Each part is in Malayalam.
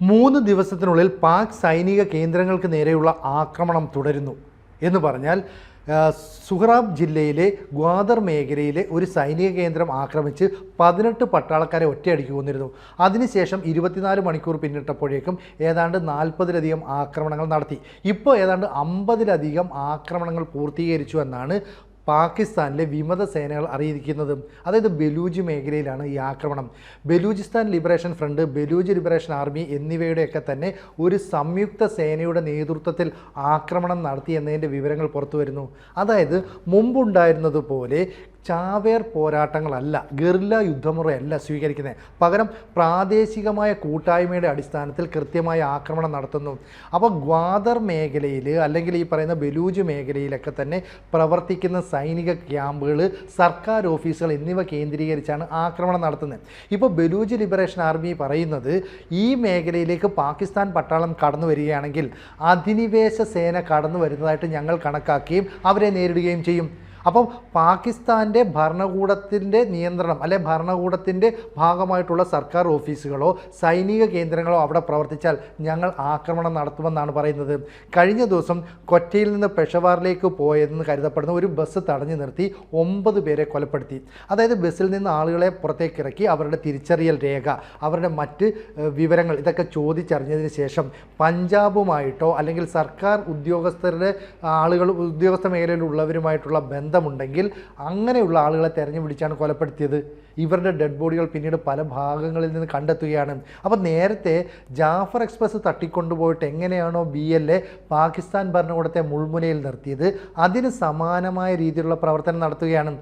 മൂന്ന് ദിവസത്തിനുള്ളിൽ പാക് സൈനിക കേന്ദ്രങ്ങൾക്ക് നേരെയുള്ള ആക്രമണം തുടരുന്നു എന്ന് പറഞ്ഞാൽ സുഹ്റാബ് ജില്ലയിലെ ഗ്വാദർ മേഖലയിലെ ഒരു സൈനിക കേന്ദ്രം ആക്രമിച്ച് പതിനെട്ട് പട്ടാളക്കാരെ ഒറ്റയടിക്ക് കൊന്നിരുന്നു. അതിനുശേഷം ഇരുപത്തിനാല് മണിക്കൂർ പിന്നിട്ടപ്പോഴേക്കും ഏതാണ്ട് നാൽപ്പതിലധികം ആക്രമണങ്ങൾ നടത്തി. ഇപ്പോൾ ഏതാണ്ട് അമ്പതിലധികം ആക്രമണങ്ങൾ പൂർത്തീകരിച്ചു എന്നാണ് പാകിസ്ഥാനിലെ വിമത സേനകൾ അറിയിക്കുന്നതും അതായത് ബലൂജ് മേഖലയിലാണ് ഈ ആക്രമണം. Balochistan liberation front Baloch liberation army എന്നിവയുടെയൊക്കെ തന്നെ ഒരു സംയുക്ത സേനയുടെ നേതൃത്വത്തിൽ ആക്രമണം നടത്തി എന്നതിന്റെ വിവരങ്ങൾ പുറത്തു വരുന്നു അതായത് മുമ്പുണ്ടായിരുന്നതുപോലെ ചാവേർ പോരാട്ടങ്ങളല്ല ഗറില്ല യുദ്ധമുറയല്ല സ്വീകരിക്കുന്നത് പകരം പ്രാദേശികമായ കൂട്ടായ്മയുടെ അടിസ്ഥാനത്തിൽ കൃത്യമായ ആക്രമണം നടത്തുന്നു. അപ്പോൾ ഗ്വാദർ മേഖലയിൽ അല്ലെങ്കിൽ ഈ പറയുന്ന ബലൂജ് മേഖലയിലൊക്കെ തന്നെ പ്രവർത്തിക്കുന്ന സൈനിക ക്യാമ്പുകൾ സർക്കാർ ഓഫീസുകൾ എന്നിവ കേന്ദ്രീകരിച്ചാണ് ആക്രമണം നടത്തുന്നത്. ഇപ്പോൾ ബലൂജ് ലിബറേഷൻ ആർമി പറയുന്നത് ഈ മേഖലയിലേക്ക് പാകിസ്ഥാൻ പട്ടാളം കടന്നു വരികയാണെങ്കിൽ അധിനിവേശ സേന കടന്നു വരുന്നതായിട്ട് ഞങ്ങൾ കണക്കാക്കുകയും അവരെ നേരിടുകയും ചെയ്യും. അപ്പം പാകിസ്ഥാന്റെ ഭരണകൂടത്തിന്റെ നിയന്ത്രണം അല്ലെ ഭരണകൂടത്തിന്റെ ഭാഗമായിട്ടുള്ള സർക്കാർ ഓഫീസുകളോ സൈനിക കേന്ദ്രങ്ങളോ അവിടെ പ്രവർത്തിച്ചാൽ ഞങ്ങൾ ആക്രമണം നടത്തുമെന്നാണ് പറയുന്നത്. കഴിഞ്ഞ ദിവസം കൊറ്റയിൽ നിന്ന് പെഷവാറിലേക്ക് പോയതെന്ന് കരുതപ്പെടുന്ന ഒരു ബസ് തടഞ്ഞു നിർത്തി ഒമ്പത് പേരെ കൊലപ്പെടുത്തി. അതായത് ബസ്സിൽ നിന്ന് ആളുകളെ പുറത്തേക്ക് ഇറക്കി അവരുടെ തിരിച്ചറിയൽ രേഖ അവരുടെ മറ്റ് വിവരങ്ങൾ ഇതൊക്കെ ചോദിച്ചറിഞ്ഞതിന് ശേഷം പഞ്ചാബുമായിട്ടോ അല്ലെങ്കിൽ സർക്കാർ ഉദ്യോഗസ്ഥരുടെ ആളുകൾ ഉദ്യോഗസ്ഥ മേഖലയിലുള്ളവരുമായിട്ടുള്ള ബന്ധമുണ്ടെങ്കിൽ അങ്ങനെയുള്ള ആളുകളെ തെരഞ്ഞു പിടിച്ചാണ് കൊലപ്പെടുത്തിയത്. ഇവരുടെ ഡെഡ് ബോഡികൾ പിന്നീട് പല ഭാഗങ്ങളിൽ നിന്ന് കണ്ടെത്തുകയാണ്. അപ്പോൾ നേരത്തെ ജാഫർ എക്സ്പ്രസ് തട്ടിക്കൊണ്ടുപോയിട്ട് എങ്ങനെയാണോ ബി എൽ എ പാകിസ്ഥാൻ ഭരണകൂടത്തെ മുൾമുനയിൽ നിർത്തിയത് അതിന് സമാനമായ രീതിയിലുള്ള പ്രവർത്തനം നടത്തുകയാണ്.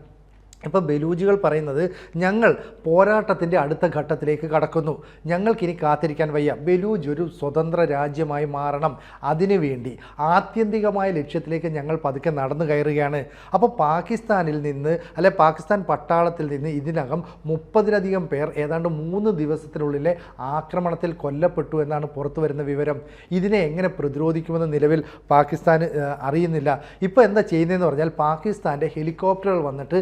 ഇപ്പോൾ ബലൂജികൾ പറയുന്നത് ഞങ്ങൾ പോരാട്ടത്തിന്റെ അടുത്ത ഘട്ടത്തിലേക്ക് കടക്കുന്നു. ഞങ്ങൾക്കിനി കാത്തിരിക്കാൻ വയ്യ. ബലൂജ് ഒരു സ്വതന്ത്ര രാജ്യമായി മാറണം. അതിനു വേണ്ടി ആത്യന്തികമായ ലക്ഷ്യത്തിലേക്ക് ഞങ്ങൾ പതുക്കെ നടന്നു കയറുകയാണ്. അപ്പോൾ പാകിസ്ഥാനിൽ നിന്ന് അല്ലെ പാകിസ്ഥാൻ പട്ടാളത്തിൽ നിന്ന് ഇതിനകം മുപ്പതിലധികം പേർ ഏതാണ്ട് മൂന്ന് ദിവസത്തിനുള്ളിലെ ആക്രമണത്തിൽ കൊല്ലപ്പെട്ടു എന്നാണ് പുറത്തു വരുന്ന വിവരം. ഇതിനെ എങ്ങനെ പ്രതിരോധിക്കുമെന്ന് നിലവിൽ പാകിസ്ഥാൻ അറിയുന്നില്ല. ഇപ്പോൾ എന്താ ചെയ്യുന്നതെന്ന് പറഞ്ഞാൽ പാകിസ്ഥാന്റെ ഹെലികോപ്റ്ററുകൾ വന്നിട്ട്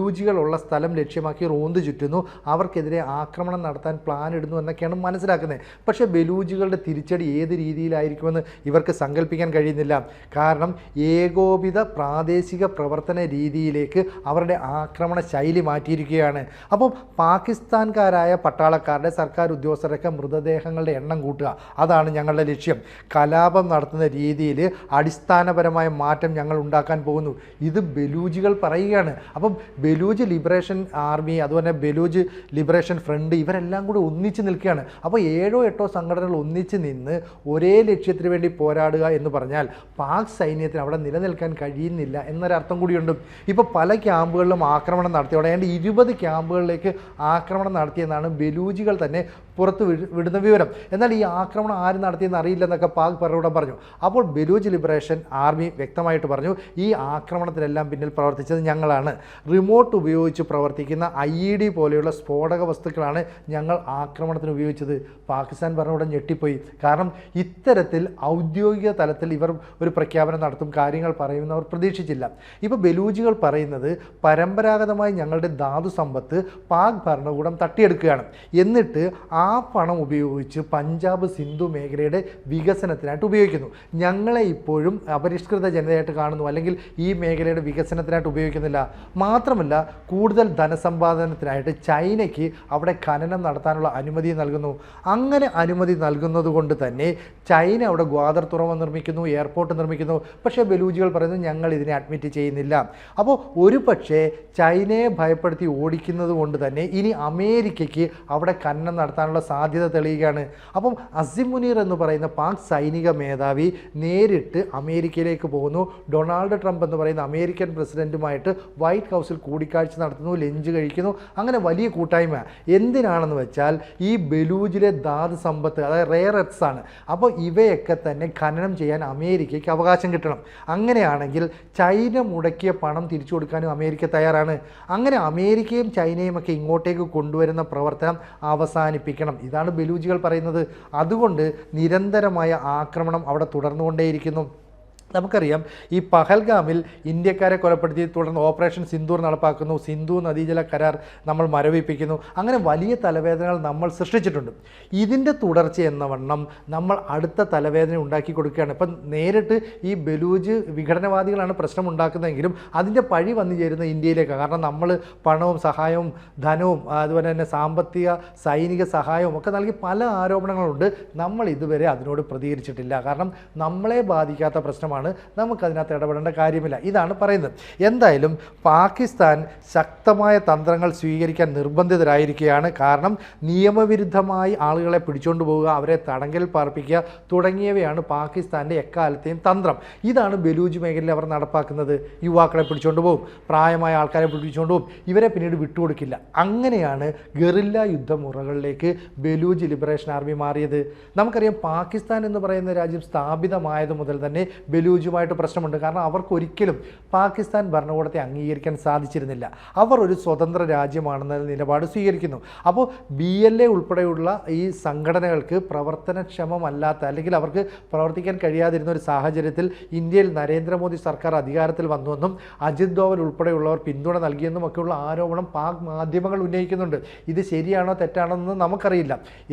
ബലൂജികളുള്ള സ്ഥലം ലക്ഷ്യമാക്കി റോന്ത് ചുറ്റുന്നു. അവർക്കെതിരെ ആക്രമണം നടത്താൻ പ്ലാൻ ഇടുന്നു എന്നൊക്കെയാണ് മനസ്സിലാക്കുന്നത്. പക്ഷേ ബലൂജികളുടെ തിരിച്ചടി ഏത് രീതിയിലായിരിക്കുമെന്ന് ഇവർക്ക് സങ്കല്പിക്കാൻ കഴിയുന്നില്ല. കാരണം ഏകോപിത പ്രാദേശിക പ്രവർത്തന രീതിയിലേക്ക് അവരുടെ ആക്രമണ ശൈലി മാറ്റിയിരിക്കുകയാണ്. അപ്പോൾ പാകിസ്ഥാൻകാരായ പട്ടാളക്കാരുടെ സർക്കാർ ഉദ്യോഗസ്ഥരൊക്കെ മൃതദേഹങ്ങളുടെ എണ്ണം കൂട്ടുക. അതാണ് ഞങ്ങളുടെ ലക്ഷ്യം. കലാപം നടത്തുന്ന രീതിയിൽ അടിസ്ഥാനപരമായ മാറ്റം ഞങ്ങൾ ഉണ്ടാക്കാൻ പോകുന്നു. ഇത് ബലൂജികൾ പറയുകയാണ്. അപ്പം ബലൂജ് ലിബറേഷൻ ആർമി അതുപോലെ ബലൂജ് ലിബറേഷൻ ഫ്രണ്ട് ഇവരെല്ലാം കൂടി ഒന്നിച്ച് നിൽക്കുകയാണ്. അപ്പോൾ ഏഴോ എട്ടോ സംഘടനകൾ ഒന്നിച്ച് നിന്ന് ഒരേ ലക്ഷ്യത്തിന് വേണ്ടി പോരാടുക എന്ന് പറഞ്ഞാൽ പാക് സൈന്യത്തിന് അവിടെ നിലനിൽക്കാൻ കഴിയുന്നില്ല എന്നൊരർത്ഥം കൂടിയുണ്ട്. ഇപ്പോൾ പല ക്യാമ്പുകളിലും ആക്രമണം നടത്തിയോടെ ഏതാണ്ട് ഇരുപത് ക്യാമ്പുകളിലേക്ക് ആക്രമണം നടത്തിയെന്നാണ് ബലൂജികൾ തന്നെ പുറത്ത് വിടുന്ന വിവരം. എന്നാൽ ഈ ആക്രമണം ആര് നടത്തിയെന്ന് അറിയില്ലെന്നൊക്കെ പാക് ഭരണകൂടം പറഞ്ഞു. അപ്പോൾ ബലൂജ് ലിബറേഷൻ ആർമി വ്യക്തമായിട്ട് പറഞ്ഞു ഈ ആക്രമണത്തിലെല്ലാം പിന്നിൽ പ്രവർത്തിച്ചത് ഞങ്ങളാണ്. റിമോട്ട് ഉപയോഗിച്ച് പ്രവർത്തിക്കുന്ന ഐ ഇ ഡി പോലെയുള്ള സ്ഫോടക വസ്തുക്കളാണ് ഞങ്ങൾ ആക്രമണത്തിന് ഉപയോഗിച്ചത്. പാകിസ്ഥാൻ ഭരണകൂടം ഞെട്ടിപ്പോയി. കാരണം ഇത്തരത്തിൽ ഔദ്യോഗിക തലത്തിൽ ഇവർ ഒരു പ്രഖ്യാപനം നടത്തും കാര്യങ്ങൾ പറയുമെന്ന് അവർ പ്രതീക്ഷിച്ചില്ല. ഇപ്പോൾ ബലൂജികൾ പറയുന്നത് പരമ്പരാഗതമായി ഞങ്ങളുടെ ധാതു സമ്പത്ത് പാക് ഭരണകൂടം തട്ടിയെടുക്കുകയാണ്. എന്നിട്ട് ആ പണം ഉപയോഗിച്ച് പഞ്ചാബ് സിന്ധു മേഖലയുടെ വികസനത്തിനായിട്ട് ഉപയോഗിക്കുന്നു. ഞങ്ങളെ ഇപ്പോഴും അപരിഷ്കൃത ജനതയായിട്ട് കാണുന്നു. അല്ലെങ്കിൽ ഈ മേഖലയുടെ വികസനത്തിനായിട്ട് ഉപയോഗിക്കുന്നില്ല. മാത്രമല്ല കൂടുതൽ ധനസമ്പാദനത്തിനായിട്ട് ചൈനയ്ക്ക് അവിടെ ഖനനം നടത്താനുള്ള അനുമതി നൽകുന്നു. അങ്ങനെ അനുമതി നൽകുന്നത് കൊണ്ട് തന്നെ ചൈന അവിടെ ഗ്വാദർ തുറമുഖം നിർമ്മിക്കുന്നു എയർപോർട്ട് നിർമ്മിക്കുന്നു. പക്ഷേ ബലൂജികൾ പറയുന്നു ഞങ്ങൾ ഇതിനെ അഡ്മിറ്റ് ചെയ്യുന്നില്ല. അപ്പോൾ ഒരു പക്ഷേ ചൈനയെ ഭയപ്പെടുത്തി ഓടിക്കുന്നത് കൊണ്ട് തന്നെ ഇനി അമേരിക്കയ്ക്ക് അവിടെ ഖനനം നടത്താനുള്ള സാധ്യത തെളിയുകയാണ്. അപ്പം അസിം മുനീർ എന്ന് പറയുന്ന പാക് സൈനിക മേധാവി നേരിട്ട് അമേരിക്കയിലേക്ക് പോകുന്നു. ഡൊണാൾഡ് ട്രംപ് എന്ന് പറയുന്ന അമേരിക്കൻ പ്രസിഡന്റുമായിട്ട് വൈറ്റ് ഹൗസിൽ കൂടിക്കാഴ്ച നടത്തുന്നു ലഞ്ച് കഴിക്കുന്നു. അങ്ങനെ വലിയ കൂട്ടായ്മ. എന്തിനാണെന്ന് വെച്ചാൽ ഈ ബലൂജിലെ ധാതു സമ്പത്ത് അതായത് റെയർ എർത്ത്സ് ആണ്. അപ്പോൾ ഇവയൊക്കെ തന്നെ ഖനനം ചെയ്യാൻ അമേരിക്കയ്ക്ക് അവകാശം കിട്ടണം. അങ്ങനെയാണെങ്കിൽ ചൈന മുടക്കിയ പണം തിരിച്ചു കൊടുക്കാനും അമേരിക്ക തയ്യാറാണ്. അങ്ങനെ അമേരിക്കയും ചൈനയും ഒക്കെ ഇങ്ങോട്ടേക്ക് കൊണ്ടുവരുന്ന പ്രവർത്തനം അവസാനിപ്പിക്കണം. ഇതാണ് ബലൂജികൾ പറയുന്നത്. അതുകൊണ്ട് നിരന്തരമായ ആക്രമണം അവിടെ തുടർന്നുകൊണ്ടേയിരിക്കുന്നു. നമുക്കറിയാം ഈ പഹൽഗാമിൽ ഇന്ത്യക്കാരെ കൊലപ്പെടുത്തി തുടർന്ന് ഓപ്പറേഷൻ സിന്ധൂർ നടപ്പാക്കുന്നു. സിന്ധു നദീജല കരാർ നമ്മൾ മരവിപ്പിക്കുന്നു. അങ്ങനെ വലിയ തലവേദനകൾ നമ്മൾ സൃഷ്ടിച്ചിട്ടുണ്ട്. ഇതിന്റെ തുടർച്ച എന്ന വണ്ണം നമ്മൾ അടുത്ത തലവേദന ഉണ്ടാക്കി കൊടുക്കുകയാണ്. ഇപ്പം നേരിട്ട് ഈ ബലൂജ് വിഘടനവാദികളാണ് പ്രശ്നം ഉണ്ടാക്കുന്നതെങ്കിലും അതിന്റെ പഴി വന്നു ചേരുന്ന ഇന്ത്യയിലേക്കാണ്. കാരണം നമ്മൾ പണവും സഹായവും ധനവും അതുപോലെ തന്നെ സാമ്പത്തിക സൈനിക സഹായവും ഒക്കെ നൽകി പല ആരോപണങ്ങളുണ്ട്. നമ്മൾ ഇതുവരെ അതിനോട് പ്രതികരിച്ചിട്ടില്ല. കാരണം നമ്മളെ ബാധിക്കാത്ത പ്രശ്നമാണ് നമുക്കതിനകത്ത് ഇടപെടേണ്ട കാര്യമില്ല. ഇതാണ് പറയുന്നത്. എന്തായാലും പാകിസ്ഥാൻ ശക്തമായ തന്ത്രങ്ങൾ സ്വീകരിക്കാൻ നിർബന്ധിതരായിരിക്കുകയാണ്. കാരണം നിയമവിരുദ്ധമായി ആളുകളെ പിടിച്ചുകൊണ്ട് പോവുക അവരെ തടങ്കൽ പാർപ്പിക്കുക തുടങ്ങിയവയാണ് പാകിസ്ഥാന്റെ എക്കാലത്തെയും തന്ത്രം. ഇതാണ് ബലൂജ് മേഖലയിൽ അവർ നടപ്പാക്കുന്നത്. യുവാക്കളെ പിടിച്ചുകൊണ്ട് പോകും പ്രായമായ ആൾക്കാരെ പിടിച്ചുകൊണ്ട് പോകും ഇവരെ പിന്നീട് വിട്ടുകൊടുക്കില്ല. അങ്ങനെയാണ് ഗറില്ല യുദ്ധമുറകളിലേക്ക് ബലൂജ് ലിബറേഷൻ ആർമി മാറിയത്. നമുക്കറിയാം പാകിസ്ഥാൻ എന്ന് പറയുന്ന രാജ്യം സ്ഥാപിതമായത് മുതൽ തന്നെ ബലൂജുമായിട്ട് പ്രശ്നമുണ്ട്. കാരണം അവർക്ക് ഒരിക്കലും പാകിസ്ഥാൻ ഭരണകൂടത്തെ അംഗീകരിക്കാൻ സാധിച്ചിരുന്നില്ല. അവർ ഒരു സ്വതന്ത്ര രാജ്യമാണെന്ന നിലപാട് സ്വീകരിക്കുന്നു. അപ്പോൾ ബി എൽ എ ഉൾപ്പെടെയുള്ള ഈ സംഘടനകൾക്ക് പ്രവർത്തനക്ഷമമല്ലാത്ത അല്ലെങ്കിൽ അവർക്ക് പ്രവർത്തിക്കാൻ കഴിയാതിരുന്ന ഒരു സാഹചര്യത്തിൽ ഇന്ത്യയിൽ നരേന്ദ്രമോദി സർക്കാർ അധികാരത്തിൽ വന്നുവെന്നും അജിത് ഡോവൽ ഉൾപ്പെടെയുള്ളവർ പിന്തുണ നൽകിയെന്നും ഒക്കെയുള്ള ആരോപണം പാക് മാധ്യമങ്ങൾ ഉന്നയിക്കുന്നുണ്ട്. ഇത് ശരിയാണോ തെറ്റാണോ എന്ന് നമുക്കറിയില്ല.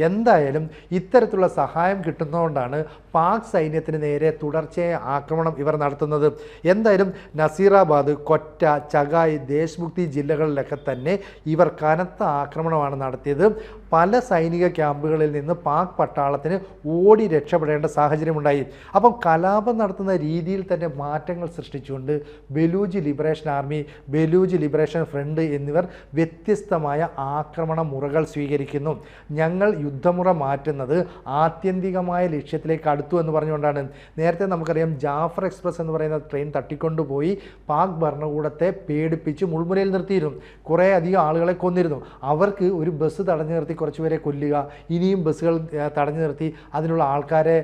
എന്തായാലും ഇത്തരത്തിലുള്ള സഹായം കിട്ടുന്നതുകൊണ്ടാണ് പാക് സൈന്യത്തിന് നേരെ തുടർച്ചയായ ആക്രമണം ഇവർ നടത്തുന്നത്. എന്തായാലും നസീറാബാദ് കൊറ്റ ചഗായ് ദേശ്മുക്തി ജില്ലകളിലൊക്കെ തന്നെ ഇവർ കനത്ത ആക്രമണമാണ് നടത്തിയത്. പല സൈനിക ക്യാമ്പുകളിൽ നിന്ന് പാക് പട്ടാളത്തിന് ഓടി രക്ഷപ്പെടേണ്ട സാഹചര്യമുണ്ടായി. അപ്പം കലാപം നടത്തുന്ന രീതിയിൽ തന്നെ മാറ്റങ്ങൾ സൃഷ്ടിച്ചുകൊണ്ട് Baloch liberation army Baloch liberation front എന്നിവർ വ്യത്യസ്തമായ ആക്രമണ മുറകൾ സ്വീകരിക്കുന്നു. ഞങ്ങൾ യുദ്ധമുറ മാറ്റുന്നത് ആത്യന്തികമായ ലക്ഷ്യത്തിലേക്ക് അടുത്തു എന്ന് പറഞ്ഞുകൊണ്ടാണ്. നേരത്തെ നമുക്കറിയാം ജാഫർ എക്സ്പ്രസ് എന്ന് പറയുന്ന ട്രെയിൻ തട്ടിക്കൊണ്ടുപോയി പാക് ഭരണകൂടത്തെ പേടിപ്പിച്ച് മുൾമുനയിൽ നിർത്തിയിരുന്നു. കുറേ അധികം ആളുകളെ കൊന്നിരുന്നു. അവർക്ക് ഒരു ബസ് തടഞ്ഞു നിർത്തി കുറച്ചുപേരെ കൊല്ലുക ഇനിയും ബസ്സുകൾ തടഞ്ഞു നിർത്തി അതിനുള്ള ആൾക്കാരെ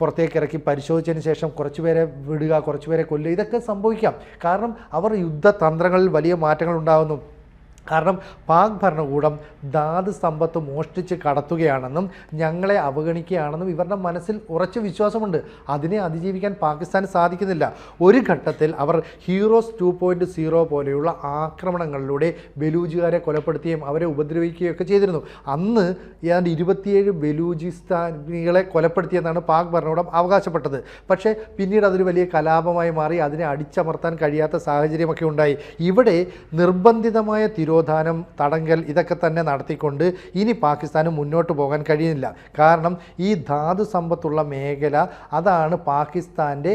പുറത്തേക്ക് ഇറക്കി പരിശോധിച്ചതിന് ശേഷം കുറച്ചുപേരെ വിടുക കുറച്ചുപേരെ കൊല്ലുക ഇതൊക്കെ സംഭവിക്കാം. കാരണം അവർ യുദ്ധതന്ത്രങ്ങളിൽ വലിയ മാറ്റങ്ങൾ ഉണ്ടാകുന്നു കാരണം പാക് ഭരണകൂടം ധാതു സമ്പത്ത് മോഷ്ടിച്ച് കടത്തുകയാണെന്നും ഞങ്ങളെ അവഗണിക്കുകയാണെന്നും ഇവരുടെ മനസ്സിൽ ഉറച്ച വിശ്വാസമുണ്ട്. അതിനെ അതിജീവിക്കാൻ പാകിസ്ഥാന് സാധിക്കുന്നില്ല. ഒരു ഘട്ടത്തിൽ അവർ ഹീറോസ് ടു പോയിന്റ് സീറോ പോലെയുള്ള ആക്രമണങ്ങളിലൂടെ ബലൂജുകാരെ കൊലപ്പെടുത്തുകയും അവരെ ഉപദ്രവിക്കുകയും ഒക്കെ ചെയ്തിരുന്നു. അന്ന് ഏതാണ്ട് ഇരുപത്തിയേഴ് ബലൂചിസ്ഥാനികളെ കൊലപ്പെടുത്തിയെന്നാണ് പാക് ഭരണകൂടം അവകാശപ്പെട്ടത്. പക്ഷേ പിന്നീട് അതൊരു വലിയ കലാപമായി മാറി അതിനെ അടിച്ചമർത്താൻ കഴിയാത്ത സാഹചര്യമൊക്കെ ഉണ്ടായി. ഇവിടെ നിർബന്ധിതമായ തിരോധാനം തടങ്കൽ ഇതൊക്കെ തന്നെ നടത്തിക്കൊണ്ട് ഇനി പാകിസ്ഥാന് മുന്നോട്ട് പോകാൻ കഴിയുന്നില്ല. കാരണം ഈ ധാതു സമ്പത്തുള്ള മേഖല അതാണ് പാകിസ്ഥാന്റെ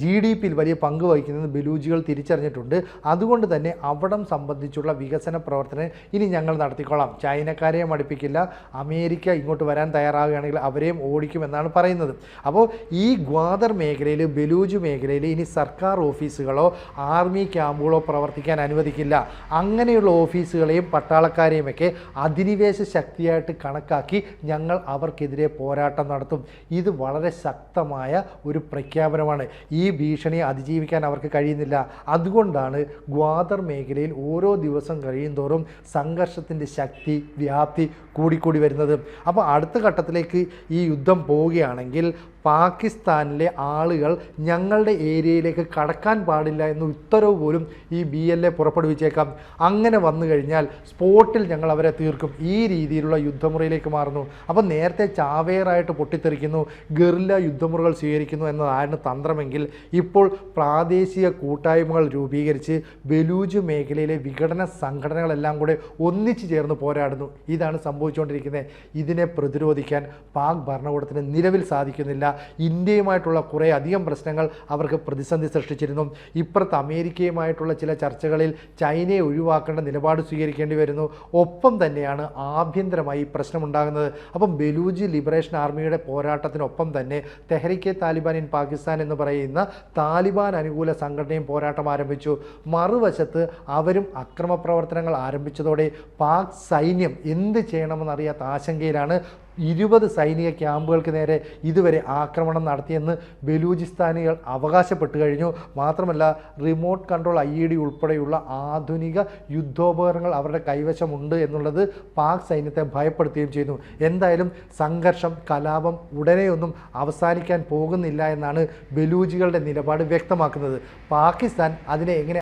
ജി ഡി പിയിൽ വലിയ പങ്ക് വഹിക്കുന്നത് ബലൂജികൾ തിരിച്ചറിഞ്ഞിട്ടുണ്ട്. അതുകൊണ്ട് തന്നെ അവിടം സംബന്ധിച്ചുള്ള വികസന പ്രവർത്തനം ഇനി ഞങ്ങൾ നടത്തിക്കൊള്ളാം ചൈനക്കാരെയും അടുപ്പിക്കില്ല. അമേരിക്ക ഇങ്ങോട്ട് വരാൻ തയ്യാറാവുകയാണെങ്കിൽ അവരെയും ഓടിക്കുമെന്നാണ് പറയുന്നത്. അപ്പോൾ ഈ ഗ്വാദർ മേഖലയിൽ ബലൂജ് മേഖലയിൽ ഇനി സർക്കാർ ഓഫീസുകളോ ആർമി ക്യാമ്പുകളോ പ്രവർത്തിക്കാൻ അനുവദിക്കില്ല. അങ്ങനെയുള്ള ഓഫീസുകളെയും പട്ടാളക്കാരെയും ഒക്കെ അധിനിവേശ ശക്തിയായിട്ട് കണക്കാക്കി ഞങ്ങൾ അവർക്കെതിരെ പോരാട്ടം നടത്തും. ഇത് വളരെ ശക്തമായ ഒരു പ്രഖ്യാപനമാണ്. ഈ ഭീഷണി അതിജീവിക്കാൻ അവർക്ക് കഴിയുന്നില്ല. അതുകൊണ്ടാണ് ഗ്വാദർ മേഖലയിൽ ഓരോ ദിവസം കഴിയുന്തോറും സംഘർഷത്തിന്റെ ശക്തി വ്യാപ്തി കൂടിക്കൂടി വരുന്നത്. അപ്പോൾ അടുത്ത ഘട്ടത്തിലേക്ക് ഈ യുദ്ധം പോവുകയാണെങ്കിൽ പാകിസ്ഥാനിലെ ആളുകൾ ഞങ്ങളുടെ ഏരിയയിലേക്ക് കടക്കാൻ പാടില്ല എന്ന ഉത്തരവ് പോലും ഈ ബി എൽ എ പുറപ്പെടുവിച്ചേക്കാം. അങ്ങനെ വന്നു കഴിഞ്ഞാൽ സ്പോട്ടിൽ ഞങ്ങൾ അവരെ തീർക്കും. ഈ രീതിയിലുള്ള യുദ്ധമുറയിലേക്ക് മാറുന്നു. അപ്പോൾ നേരത്തെ ചാവേറായിട്ട് പൊട്ടിത്തെറിക്കുന്നു ഗറില്ല യുദ്ധമുറകൾ സ്വീകരിക്കുന്നു എന്നതാണ് തന്ത്രമെങ്കിൽ ഇപ്പോൾ പ്രാദേശിക കൂട്ടായ്മകൾ രൂപീകരിച്ച് ബലൂജ് മേഖലയിലെ വിഘടന സംഘടനകളെല്ലാം കൂടെ ഒന്നിച്ചു ചേർന്ന് പോരാടുന്നു. ഇതാണ് സംഭവിച്ചുകൊണ്ടിരിക്കുന്നത്. ഇതിനെ പ്രതിരോധിക്കാൻ പാക് ഭരണകൂടത്തിന് നിലവിൽ സാധിക്കുന്നില്ല. ഇന്ത്യയുമായിട്ടുള്ള കുറേ അധികം പ്രശ്നങ്ങൾ അവർക്ക് പ്രതിസന്ധി സൃഷ്ടിച്ചിരുന്നു. ഇപ്പുറത്ത് അമേരിക്കയുമായിട്ടുള്ള ചില ചർച്ചകളിൽ ചൈനയെ ഒഴിവാക്കേണ്ട നിലപാട് സ്വീകരിക്കേണ്ടി വരുന്നു. ഒപ്പം തന്നെയാണ് ആഭ്യന്തരമായി പ്രശ്നമുണ്ടാകുന്നത്. അപ്പം ബലൂജി ലിബറേഷൻ ആർമിയുടെ പോരാട്ടത്തിനൊപ്പം തന്നെ തെഹരിക്കെ താലിബാൻ ഇൻ പാകിസ്ഥാൻ എന്ന് പറയുന്ന താലിബാൻ അനുകൂല സംഘടനയും പോരാട്ടം ആരംഭിച്ചു. മറുവശത്ത് അവരും അക്രമ പ്രവർത്തനങ്ങൾ ആരംഭിച്ചതോടെ പാക് സൈന്യം എന്ത് ചെയ്യണമെന്നറിയാത്ത ആശങ്കയിലാണ് ഇരുപത് സൈനിക ക്യാമ്പുകൾക്ക് നേരെ ഇതുവരെ ആക്രമണം നടത്തിയെന്ന് ബലൂചിസ്ഥാനികൾ അവകാശപ്പെട്ടു കഴിഞ്ഞു. മാത്രമല്ല remote control I E D ഉൾപ്പെടെയുള്ള ആധുനിക യുദ്ധോപകരണങ്ങൾ അവരുടെ കൈവശമുണ്ട് എന്നുള്ളത് പാക് സൈന്യത്തെ ഭയപ്പെടുത്തുകയും ചെയ്യുന്നു എന്തായാലും സംഘർഷം കലാപം ഉടനെയൊന്നും അവസാനിക്കാൻ പോകുന്നില്ല എന്നാണ് ബലൂജികളുടെ നിലപാട് വ്യക്തമാക്കുന്നത്. പാകിസ്ഥാൻ അതിനെ എങ്ങനെ